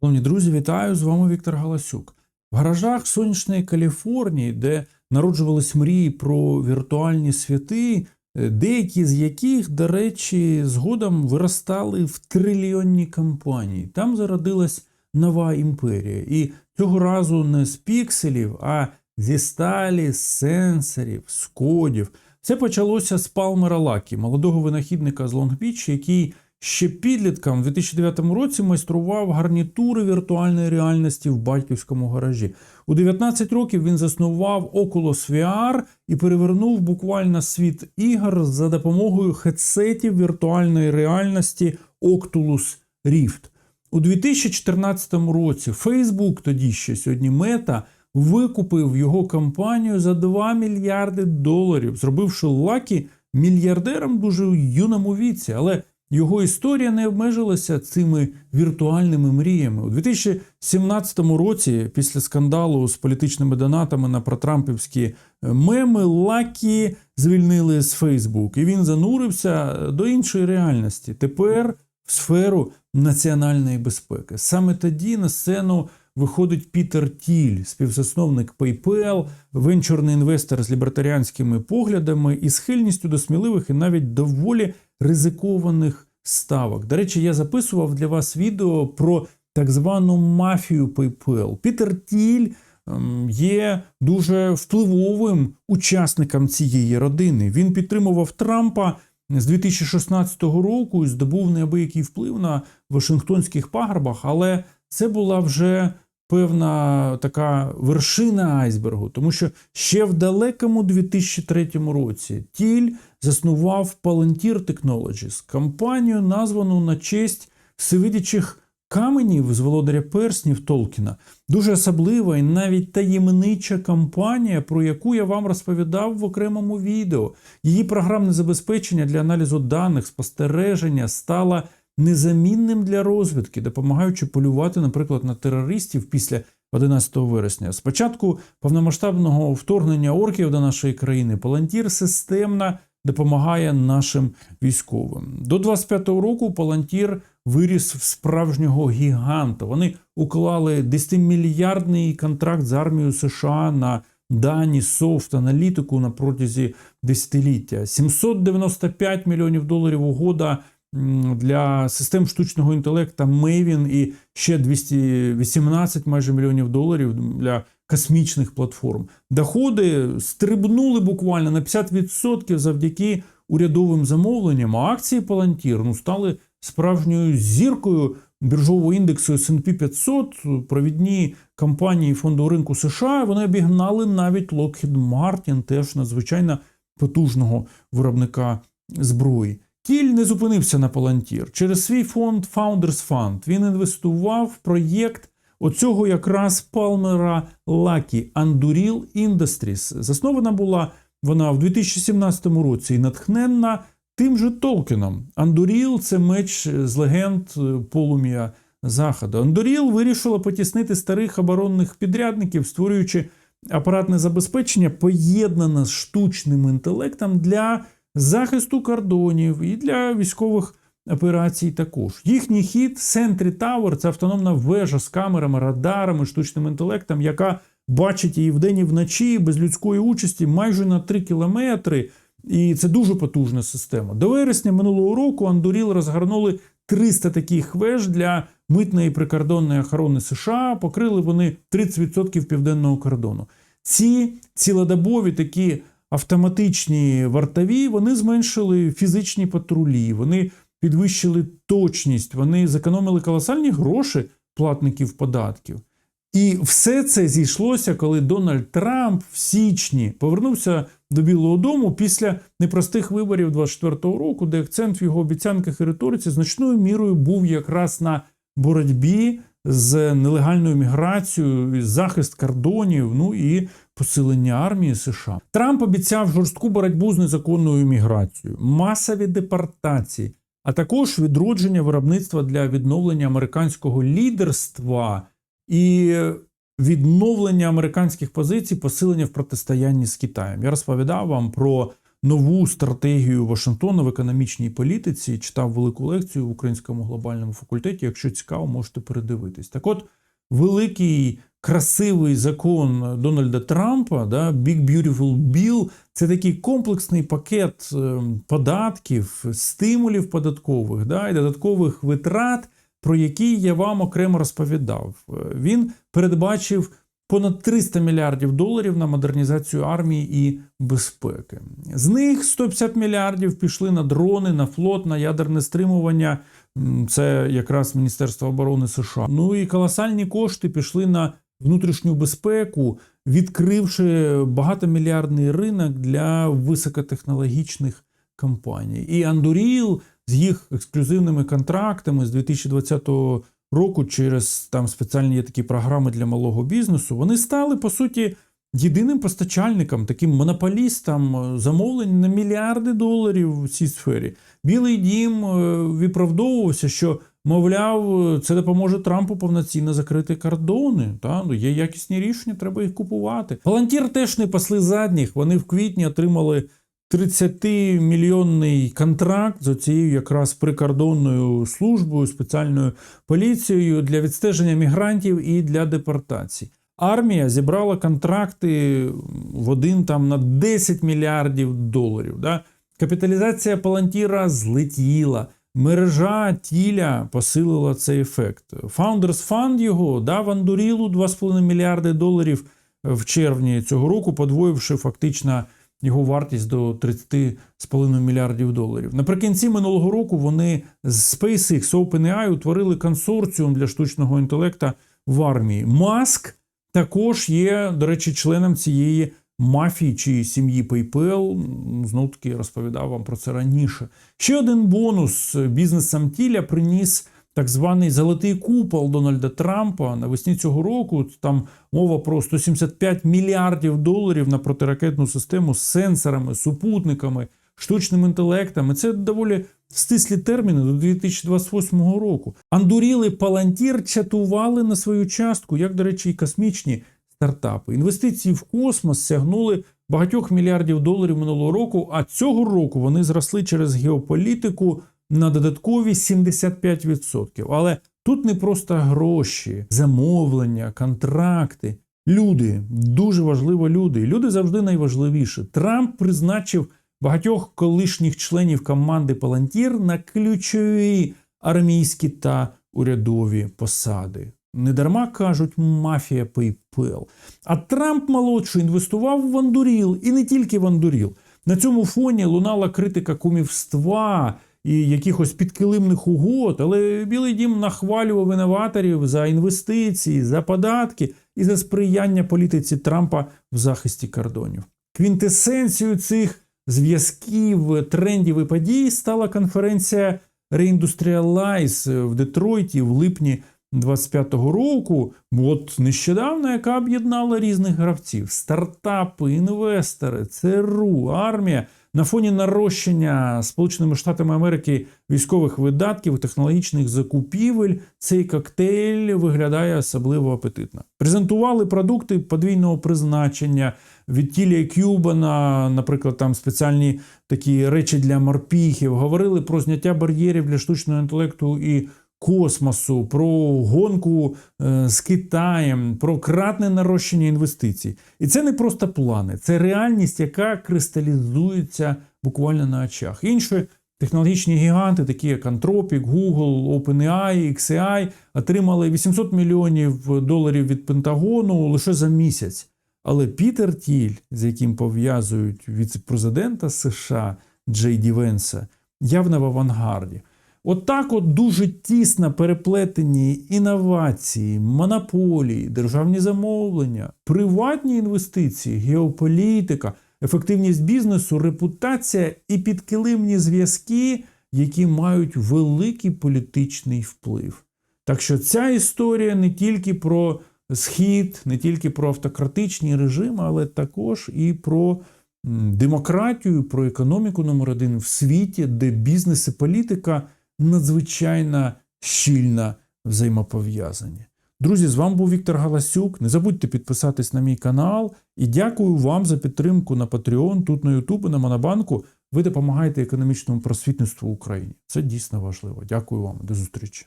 Шановні друзі, вітаю! З вами Віктор Галасюк. В гаражах сонячної Каліфорнії, де народжувались мрії про віртуальні святи, е, деякі з яких, до речі, згодом виростали в трильйонні компанії. Там зародилась нова імперія. І цього разу не з пікселів, а зі сталі, сенсорів, з кодів. Це почалося з Палмера Лакі, молодого винахідника з Лонгбіч, який ще підлітком у 2009 році майстрував гарнітури віртуальної реальності в батьківському гаражі. У 19 років він заснував Oculus VR і перевернув буквально світ ігор за допомогою хедсетів віртуальної реальності Oculus Rift. У 2014 році Facebook, тоді ще сьогодні Мета, викупив його компанію за 2 мільярди доларів, зробивши Лакі мільярдером дуже юному віці. Але його історія не обмежилася цими віртуальними мріями. У 2017 році, після скандалу з політичними донатами на протрампівські меми, Лакі звільнили з Фейсбук, і він занурився до іншої реальності. Тепер в сферу національної безпеки. Саме тоді на сцену виходить Пітер Тіль, співзасновник PayPal, венчурний інвестор з лібертаріанськими поглядами і схильністю до сміливих і навіть доволі ризикованих ставок. До речі, я записував для вас відео про так звану мафію PayPal. Пітер Тіль ем, є дуже впливовим учасником цієї родини. Він підтримував Трампа з 2016 року і здобув неабиякий вплив на Вашингтонських пагорбах, але це була вже певна така вершина айсбергу, тому що ще в далекому 2003 році Тіль заснував Palantir Technologies, компанію, названу на честь всевидячих каменів з володаря перснів Толкіна. Дуже особлива і навіть таємнича компанія, про яку я вам розповідав в окремому відео. Її програмне забезпечення для аналізу даних, спостереження стало незамінним для розвідки, допомагаючи полювати, наприклад, на терористів після 11 вересня. Спочатку повномасштабного вторгнення орків до нашої країни Палантір системно допомагає нашим військовим. До 25-го року Палантір виріс в справжнього гіганта. Вони уклали 10-мільярдний контракт з армією США на дані, софт, аналітику на протязі десятиліття. 795 мільйонів доларів угода для систем штучного інтелекту Maven і ще 218 майже мільйонів доларів для космічних платформ. Доходи стрибнули буквально на 50% завдяки урядовим замовленням. А акції Palantir ну, стали справжньою зіркою біржового індексу S&P 500, провідні компанії фонду ринку США. Вони обігнали навіть Lockheed Martin, теж надзвичайно потужного виробника зброї. Кіль не зупинився на Palantir. Через свій фонд Founders Fund він інвестував в проєкт оцього якраз Палмера Лакі Anduril Industries. Заснована була вона в 2017 році і натхненна тим же Толкіном. Андуріл це меч з легенд полум'я Заходу. Андуріл вирішила потіснити старих оборонних підрядників, створюючи апаратне забезпечення, поєднане з штучним інтелектом для захисту кордонів і для військових операцій також. Їхній хід Sentry Tower – це автономна вежа з камерами, радарами, штучним інтелектом, яка бачить її вдень і вночі без людської участі майже на 3 кілометри. І це дуже потужна система. До вересня минулого року Андуріл розгорнули 300 таких веж для митної прикордонної охорони США. Покрили вони 30% південного кордону. Ці цілодобові такі автоматичні вартові вони зменшили фізичні патрулі, вони підвищили точність, вони зекономили колосальні гроші платників податків. І все це зійшлося, коли Дональд Трамп в січні повернувся до Білого Дому після непростих виборів 24-го року, де акцент в його обіцянках і риториці значною мірою був якраз на боротьбі з нелегальною міграцією, захист кордонів, ну і посилення армії США. Трамп обіцяв жорстку боротьбу з незаконною міграцією, масові депортації, а також відродження виробництва для відновлення американського лідерства і відновлення американських позицій, посилення в протистоянні з Китаєм. Я розповідав вам про нову стратегію Вашингтона в економічній політиці. Читав велику лекцію в українському глобальному факультеті. Якщо цікаво, можете передивитись. Так, от великий красивий закон Дональда Трампа, да, Big Beautiful Bill, це такий комплексний пакет е, податків, стимулів податкових да, і додаткових витрат, про які я вам окремо розповідав. Е, Він передбачив понад 300 мільярдів доларів на модернізацію армії і безпеки. З них 150 мільярдів пішли на дрони, на флот, на ядерне стримування. Це якраз Міністерство оборони США. Ну і колосальні кошти пішли на внутрішню безпеку, відкривши багатомільярдний ринок для високотехнологічних компаній. І Андуріл з їх ексклюзивними контрактами з 2020 року через там спеціальні такі програми для малого бізнесу, вони стали по суті єдиним постачальником, таким монополістом е, замовлень на мільярди доларів в цій сфері. Білий дім е, виправдовувався, що мовляв, це допоможе Трампу повноцінно закрити кордони. Та ну є якісні рішення, треба їх купувати. Волонтір теж не пасли задніх. Вони в квітні отримали 30-мільйонний контракт з оцією якраз прикордонною службою, спеціальною поліцією для відстеження мігрантів і для депортації. Армія зібрала контракти в один там на 10 мільярдів доларів. Да? Капіталізація Палантіра злетіла. Мережа тіля посилила цей ефект. Founders Fund його дав Андурілу 2,5 мільярди доларів в червні цього року, подвоївши фактично його вартість до 30,5 мільярдів доларів. Наприкінці минулого року вони з SpaceX OpenAI утворили консорціум для штучного інтелекта в армії. Маск також є, до речі, членом цієї мафії чи сім'ї PayPal. Знов таки розповідав вам про це раніше. Ще один бонус бізнесам тіля приніс. Так званий золотий купол Дональда Трампа навесні цього року. Там мова про 175 мільярдів доларів на протиракетну систему з сенсорами, супутниками, штучним інтелектом. І Це доволі стислі терміни до 2028 року. Андуріл і Палантір чатували на свою частку, як, до речі, і космічні стартапи. Інвестиції в космос сягнули багатьох мільярдів доларів минулого року, а цього року вони зросли через геополітику на додаткові 75%. Але тут не просто гроші, замовлення, контракти. Люди дуже важливо люди. Люди завжди найважливіше. Трамп призначив багатьох колишніх членів команди Палантір на ключові армійські та урядові посади. Недарма кажуть мафія PayPal. А Трамп молодший інвестував в Андуріл і не тільки в Андуріл. На цьому фоні лунала критика кумівства і якихось підкилимних угод, але Білий Дім нахвалював інноваторів за інвестиції, за податки і за сприяння політиці Трампа в захисті кордонів. Квінтесенцією цих зв'язків, трендів і подій стала конференція Reindustrialize в Детройті в липні 25-го року, от нещодавно, яка об'єднала різних гравців: стартапи, інвестори, ЦРУ, армія на фоні нарощення Сполученими Штатами Америки військових видатків, технологічних закупівель. Цей коктейль виглядає особливо апетитно. Презентували продукти подвійного призначення від Тілія Кюбана, наприклад, там спеціальні такі речі для морпіхів. Говорили про зняття бар'єрів для штучного інтелекту і космосу, про гонку е, з Китаєм, про кратне нарощення інвестицій. І це не просто плани, це реальність, яка кристалізується буквально на очах. Інші технологічні гіганти, такі як Anthropic, Google, OpenAI, XAI, отримали 800 мільйонів доларів від Пентагону лише за місяць. Але Пітер Тіль, з яким пов'язують віце-президента США Джей Ді Венса, явно в авангарді. Отак, от, дуже тісно переплетені інновації, монополії, державні замовлення, приватні інвестиції, геополітика, ефективність бізнесу, репутація і підкилимні зв'язки, які мають великий політичний вплив. Так що ця історія не тільки про схід, не тільки про автократичні режими, але також і про демократію, про економіку номер один в світі, де бізнес і політика надзвичайно щільно взаємопов'язані. Друзі, з вами був Віктор Галасюк. Не забудьте підписатись на мій канал і дякую вам за підтримку на Patreon, тут на YouTube на Монобанку. Ви допомагаєте економічному просвітництву Україні. Це дійсно важливо. Дякую вам. До зустрічі.